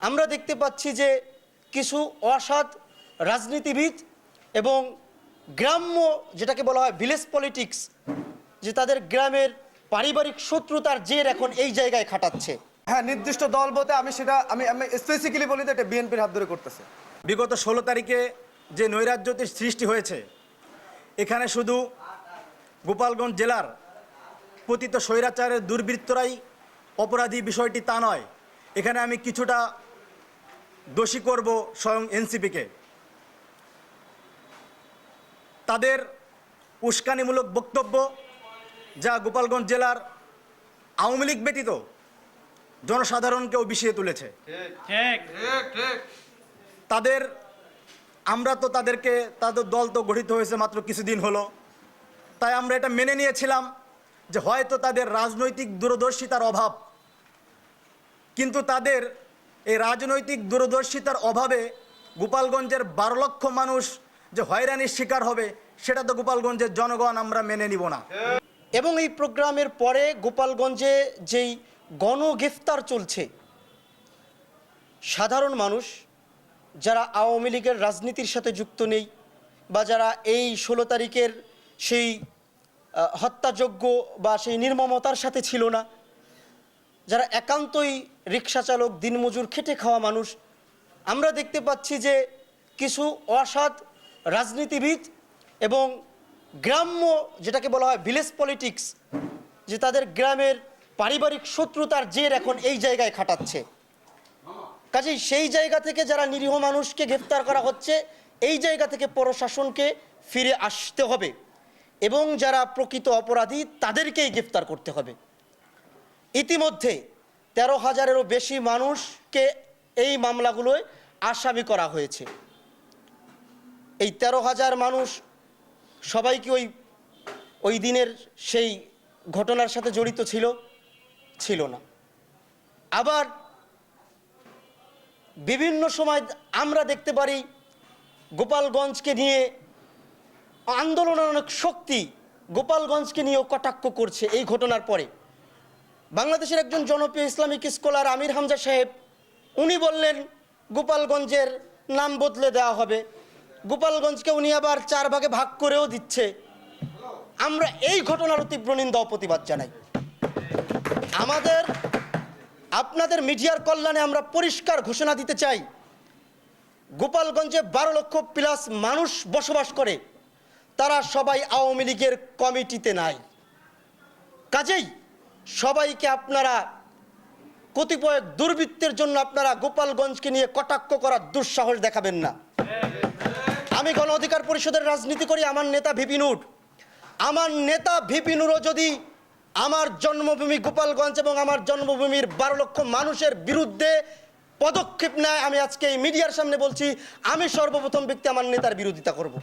আমরা দেখতে পাচ্ছি যে কিছু অসৎ রাজনীতিবিদ এবং গ্রাম্য যেটাকে বলা হয় ভিলেজ পলিটিক্স যে তাদের গ্রামের পারিবারিক শত্রুতার জের এখন এই জায়গায় খাটাচ্ছে। হ্যাঁ নির্দিষ্ট দল বলতে আমি সেটা আমি আমি স্পেসিক্যালি বলি যে এটা বিএনপির হাত ধরে করতেছে। বিগত ষোলো তারিখে যে নৈরাজ্যটির সৃষ্টি হয়েছে এখানে শুধু গোপালগঞ্জ জেলার পতিত স্বৈরাচারের দুর্বৃত্তরাই অপরাধী বিষয়টি তা নয়। এখানে আমি কিছুটা দোষী করব স্বয়ং এনসিপিকে তাদের উস্কানিমূলক বক্তব্য যা গোপালগঞ্জ জেলার আওয়ামী লীগ ব্যতীত জনসাধারণকেও বিষিয়ে তুলেছে। তাদের আমরা তো তাদেরকে তাদের দল তো গঠিত হয়েছে মাত্র কিছুদিন হলো। তাই আমরা এটা মেনে নিয়েছিলাম যে হয়তো তাদের রাজনৈতিক দূরদর্শিতার অভাব। কিন্তু তাদের এই রাজনৈতিক দূরদর্শিতার অভাবে গোপালগঞ্জের বারো লক্ষ মানুষ যে হয়রানির শিকার হবে, সেটা তো গোপালগঞ্জের জনগণ আমরা মেনে নিব না। এবং এই প্রোগ্রামের পরে গোপালগঞ্জে যেই গণগ্রেফতার চলছে, সাধারণ মানুষ যারা আওয়ামী লীগের রাজনীতির সাথে যুক্ত নেই বা যারা এই ষোলো তারিখের সেই হত্যাযোগ্য বা সেই নির্মমতার সাথে ছিল না যারা একান্তই রিক্সা চালক দিনমজুর, খেটে খাওয়া মানুষ, আমরা দেখতে পাচ্ছি যে কিছু অসৎ রাজনীতিবিদ এবং গ্রাম্য যেটাকে বলা হয় ভিলেজ পলিটিক্স, যে তাদের গ্রামের পারিবারিক শত্রুতার জের এখন এই জায়গায় খাটাচ্ছে। কাজেই সেই জায়গা থেকে যারা নিরীহ মানুষকে গ্রেফতার করা হচ্ছে, এই জায়গা থেকে প্রশাসনকে ফিরে আসতে হবে এবং যারা প্রকৃত অপরাধী, তাদেরকেই গ্রেফতার করতে হবে। ইতিমধ্যে তেরো হাজারেরও বেশি মানুষকে এই মামলাগুলোয় আসামি করা হয়েছে। এই তেরো হাজার মানুষ সবাই কি ওই ওই দিনের সেই ঘটনার সাথে জড়িত ছিল? ছিল না। আবার বিভিন্ন সময় আমরা দেখতে পারি, গোপালগঞ্জকে নিয়ে আন্দোলনের অনেক শক্তি গোপালগঞ্জকে নিয়েও কটাক্ষ করছে এই ঘটনার পরে। বাংলাদেশের একজন জনপ্রিয় ইসলামিক স্কলার আমির হামজা সাহেব, উনি বললেন, গোপালগঞ্জের নাম বদলে দেওয়া হবে। গোপালগঞ্জকে উনি আবার চার ভাগে ভাগ করেও দিচ্ছে। আমরা এই ঘটনার তীব্র নিন্দা ও প্রতিবাদ জানাই। আমাদের, আপনাদের মিডিয়ার কল্যাণে আমরা পরিষ্কার ঘোষণা দিতে চাই, গোপালগঞ্জে বারো লক্ষ প্লাস মানুষ বসবাস করে, তারা সবাই আওয়ামী লীগের কমিটিতে নাই। কাজেই সবাইকে আপনারা কতিপয় দুর্বৃত্তের জন্য আপনারা গোপালগঞ্জকে নিয়ে কটাক্ষ করার দুঃসাহস দেখাবেন না। আমি গণ অধিকার পরিষদের রাজনীতি করি, আমার নেতা ভিপিনুর আমার নেতা ভিপিনুরও যদি আমার জন্মভূমি গোপালগঞ্জ এবং আমার জন্মভূমির বারো লক্ষ মানুষের বিরুদ্ধে পদক্ষেপ নেয়, আমি আজকে এই মিডিয়ার সামনে বলছি, আমি সর্বপ্রথম ব্যক্তি আমার নেতার বিরোধিতা করব।